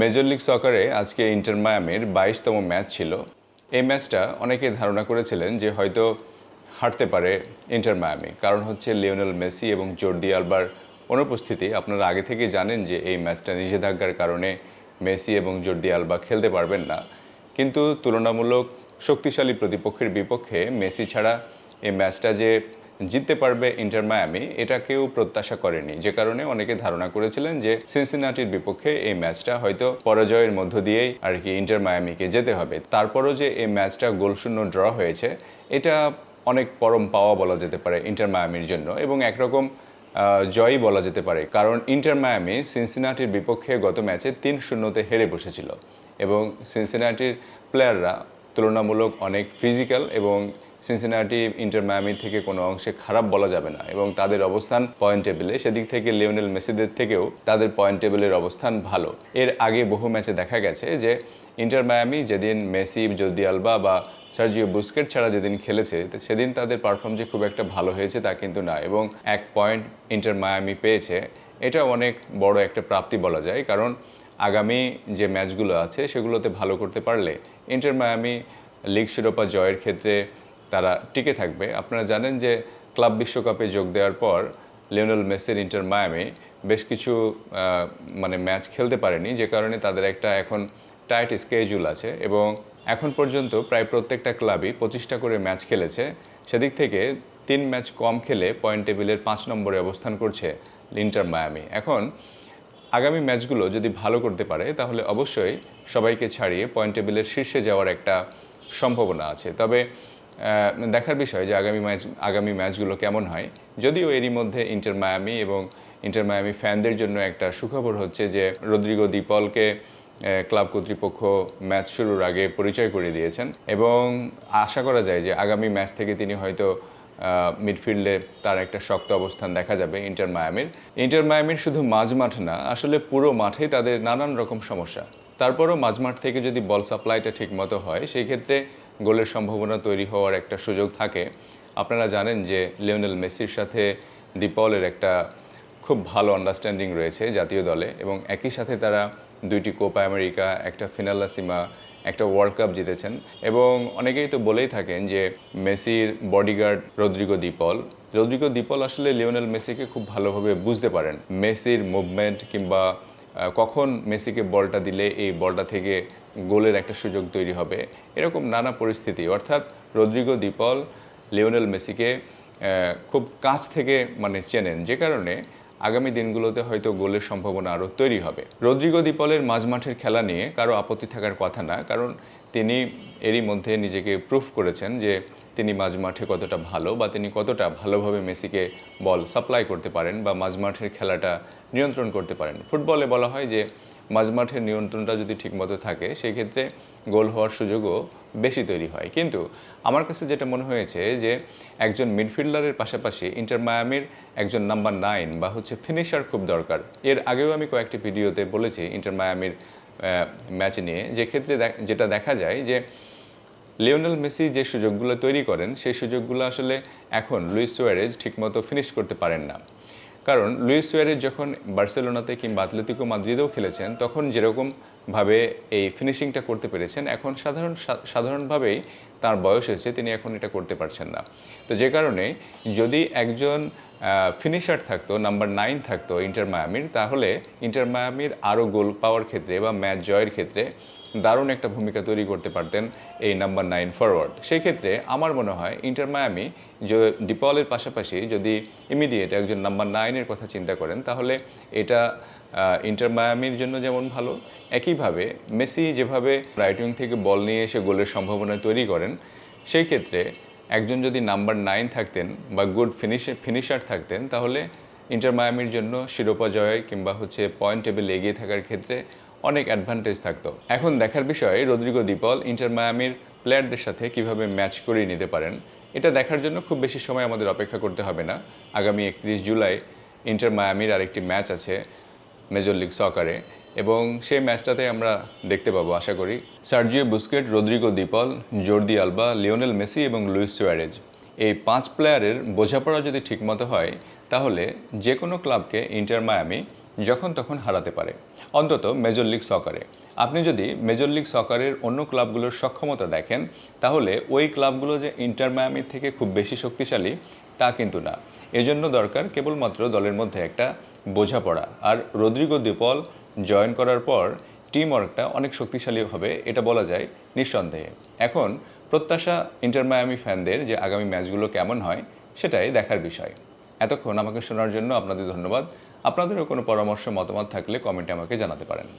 Major league সকারে আজকে inter মায়ামির বাইশতম match ছিল। এই ম্যাচটা অনেকে ধারণা করেছিলেন যে হয়তো হারতে পারে ইন্টার মায়ামি কারণ হচ্ছে লিওনেল মেসি এবং জর্দি আলবার অনুপস্থিতি। আপনারা আগে থেকে জানেন যে এই ম্যাচটা নিষেধাজ্ঞার কারণে মেসি এবং জর্দি আলবা খেলতে পারবেন না। কিন্তু তুলনামূলক শক্তিশালী প্রতিপক্ষের বিপক্ষে মেসি ছাড়া এই ম্যাচটা যে জিততে পারবে ইন্টার মায়ামি, এটা কেউ প্রত্যাশা করেনি। যে কারণে অনেকে ধারণা করেছিলেন যে সিনসিনাটির বিপক্ষে এই ম্যাচটা হয়তো পরাজয়ের মধ্য দিয়েই আর কি ইন্টার মায়ামিকে যেতে হবে। তারপরও যে এই ম্যাচটা গোলশূন্য ড্র হয়েছে, এটা অনেক পরম পাওয়া বলা যেতে পারে ইন্টার মায়ামির জন্য এবং একরকম জয়ই বলা যেতে পারে। কারণ ইন্টার মায়ামি সিনসিনাটির বিপক্ষে গত ম্যাচে তিন শূন্যতে হেরে বসেছিল এবং সিনসিনাটির প্লেয়াররা তুলনামূলক অনেক ফিজিক্যাল এবং সিনসিনাটি ইন্টার মায়ামি থেকে কোনো অংশে খারাপ বলা যাবে না এবং তাদের অবস্থান পয়েন্ট টেবিলে সেদিক থেকে লিওনেল মেসিদের থেকেও তাদের পয়েন্ট টেবিলের অবস্থান ভালো। এর আগে বহু ম্যাচে দেখা গেছে যে ইন্টার মায়ামি যেদিন মেসি জর্দি আলবা বা সার্জিও বুস্কেট ছাড়া যেদিন খেলেছে সেদিন তাদের পারফর্ম যে খুব একটা ভালো হয়েছে তা কিন্তু না এবং এক পয়েন্ট ইন্টার মায়ামি পেয়েছে। এটা অনেক বড় একটা প্রাপ্তি বলা যায় কারণ আগামী যে ম্যাচগুলো আছে সেগুলোতে ভালো করতে পারলে ইন্টার মায়ামি লিগ শিরোপা জয়ের ক্ষেত্রে তারা টিকে থাকবে। আপনারা জানেন যে ক্লাব বিশ্বকাপে যোগ দেওয়ার পর লিওনেল মেসির ইন্টার মায়ামি বেশ কিছু মানে ম্যাচ খেলতে পারেনি, যে কারণে তাদের একটা এখন টাইট স্কেজুল আছে এবং এখন পর্যন্ত প্রায় প্রত্যেকটা ক্লাবই পঁচিশটা করে ম্যাচ খেলেছে। সেদিক থেকে তিন ম্যাচ কম খেলে পয়েন্ট টেবিলের পাঁচ নম্বরে অবস্থান করছে ইন্টার মায়ামি। এখন আগামী ম্যাচগুলো যদি ভালো করতে পারে, তাহলে অবশ্যই সবাইকে ছাড়িয়ে পয়েন্ট টেবিলের শীর্ষে যাওয়ার একটা সম্ভাবনা আছে। তবে দেখার বিষয় যে আগামী ম্যাচ আগামী ম্যাচগুলো কেমন হয়। যদিও এরই মধ্যে ইন্টার মায়ামি এবং ইন্টার মায়ামি ফ্যানদের জন্য একটা সুখবর হচ্ছে যে রদ্রিগো দীপলকে ক্লাব কর্তৃপক্ষ ম্যাচ শুরুর আগে পরিচয় করে দিয়েছেন এবং আশা করা যায় যে আগামী ম্যাচ থেকে তিনি হয়তো মিডফিল্ডে তার একটা শক্ত অবস্থান দেখা যাবে ইন্টার মায়ামির। ইন্টার মায়ামির শুধু মাঝ মাঠ না, আসলে পুরো মাঠেই তাদের নানান রকম সমস্যা। তারপরও মাঝমাঠ থেকে যদি বল সাপ্লাইটা ঠিকমতো হয়, সেই ক্ষেত্রে গোলের সম্ভাবনা তৈরি হওয়ার একটা সুযোগ থাকে। আপনারা জানেন যে লিওনেল মেসির সাথে দীপলের একটা খুব ভালো আন্ডারস্ট্যান্ডিং রয়েছে জাতীয় দলে এবং একই সাথে তারা দুইটি কোপা আমেরিকা একটা ফিনালাসিমা একটা ওয়ার্ল্ড কাপ জিতেছেন এবং অনেকেই তো বলেই থাকেন যে মেসির bodyguard Rodrigo De Paul. Rodrigo De Paul আসলে লিওনেল মেসিকে খুব ভালোভাবে বুঝতে পারেন। মেসির মুভমেন্ট কিংবা কখন মেসিকে বলটা দিলে এই বলটা থেকে গোলের একটা সুযোগ তৈরি হবে? এরকম নানা পরিস্থিতি। অর্থাৎ রদ্রিগো দীপল লিওনেল মেসিকে খুব কাছ থেকে মানে চেনেন। যে কারণে আগামী দিনগুলোতে হয়তো গোলের সম্ভাবনা আরও তৈরি হবে। রদ্রিগো দীপলের মাঝমাঠের খেলা নিয়ে কারও আপত্তি থাকার কথা না, কারণ তিনি এরই মধ্যে নিজেকে প্রুফ করেছেন যে তিনি মাঝমাঠে কতটা ভালো বা তিনি কতটা ভালোভাবে মেসিকে বল সাপ্লাই করতে পারেন বা মাঝমাঠের খেলাটা নিয়ন্ত্রণ করতে পারেন। ফুটবলে বলা হয় যে মাঝমাঠের নিয়ন্ত্রণটা যদি ঠিকমতো থাকে সেই ক্ষেত্রে গোল হওয়ার সুযোগও বেশি তৈরি হয়। কিন্তু আমার কাছে যেটা মনে হয়েছে যে, একজন মিডফিল্ডারের পাশাপাশি ইন্টার মায়ামির একজন নাম্বার নাইন বা হচ্ছে ফিনিশার খুব দরকার। এর আগেও আমি কয়েকটি ভিডিওতে বলেছি ইন্টার মায়ামির ম্যাচ নিয়ে। যে ক্ষেত্রে যেটা দেখা যায় যে, লিওনেল মেসি যে সুযোগগুলো তৈরি করেন, সেই সুযোগগুলো আসলে এখন লুইস সুয়ারেজ ঠিকমতো ফিনিশ করতে পারেন না। কারণ লুইস সুয়ারেজ যখন বার্সেলোনাতে কিংবা আতলেতিকো মাদ্রিদেও খেলেছেন, তখন যেরকমভাবে এই ফিনিশিংটা করতে পেরেছেন, এখন সাধারণ, সাধারণভাবেই তার বয়স হয়েছে, তিনি এখন এটা করতে পারছেন না। তো যে কারণে যদি একজন ফিনিশার থাকতো নাম্বার নাইন থাকতো ইন্টার মায়ামির, তাহলে ইন্টার মায়ামির আরও গোল পাওয়ার ক্ষেত্রে বা ম্যাচ জয়ের ক্ষেত্রে দারুণ একটা ভূমিকা তৈরি করতে পারতেন এই নাম্বার নাইন ফরওয়ার্ড সেই ক্ষেত্রে আমার মনে হয় ইন্টার মায়ামি যে ডিপলের পাশাপাশি যদি ইমিডিয়েট একজন নাম্বার নাইনের কথা চিন্তা করেন, তাহলে এটা ইন্টার মায়ামির জন্য যেমন ভালো, একইভাবে মেসি যেভাবে রাইট উইং থেকে বল নিয়ে এসে গোলের সম্ভাবনা তৈরি করেন সেই ক্ষেত্রে একজন যদি নাম্বার নাইন থাকতেন বা গুড ফিনিশ ফিনিশার থাকতেন, তাহলে ইন্টার মায়ামির জন্য শিরোপা জয় কিংবা হচ্ছে পয়েন্ট টেবিল এগিয়ে থাকার ক্ষেত্রে অনেক অ্যাডভান্টেজ থাকতো। এখন দেখার বিষয়, রদ্রিগো দীপল ইন্টার মায়ামির প্লেয়ারদের সাথে কীভাবে ম্যাচ করিয়ে নিতে পারেন, এটা দেখার জন্য খুব বেশি সময় আমাদের অপেক্ষা করতে হবে না। আগামী একত্রিশ জুলাই ইন্টার মায়ামির আরেকটি ম্যাচ আছে মেজর লিগ সকারে এবং সেই ম্যাচটাতে আমরা দেখতে পাবো, আশা করি। Sergio Busquets, Rodrigo De Paul Jordi Alba, Lionel Messi এবং লুইস সুয়ারেজ। এই পাঁচ প্লেয়ারের বোঝাপড়া যদি ঠিকমতো হয়, তাহলে যে কোনো ক্লাবকে ইন্টার মায়ামি যখন তখন হারাতে পারে। অন্তত মেজর লিগ সকারে। আপনি যদি মেজর লিগ সকারের অন্য ক্লাবগুলোর সক্ষমতা দেখেন, তাহলে ওই ক্লাবগুলো যে ইন্টার মায়ামি থেকে খুব বেশি শক্তিশালী, তা কিন্তু না। এজন্য দরকার কেবলমাত্র দলের মধ্যে একটা বোঝাপড়া। আর রদ্রিগো দ্বীপল জয়েন করার পর টিম ওয়ার্কটা অনেক শক্তিশালী হবে, এটা বলা যায় নিঃসন্দেহে। এখন প্রত্যাশা ইন্টার মায়ামি ফ্যানদের যে আগামী ম্যাচগুলো কেমন হয়, সেটাই দেখার বিষয়। এতক্ষণ আমাকে শোনার জন্য আপনাদের ধন্যবাদ। আপনাদেরও কোনো পরামর্শ মতামত থাকলে কমেন্টে আমাকে জানাতে পারেন।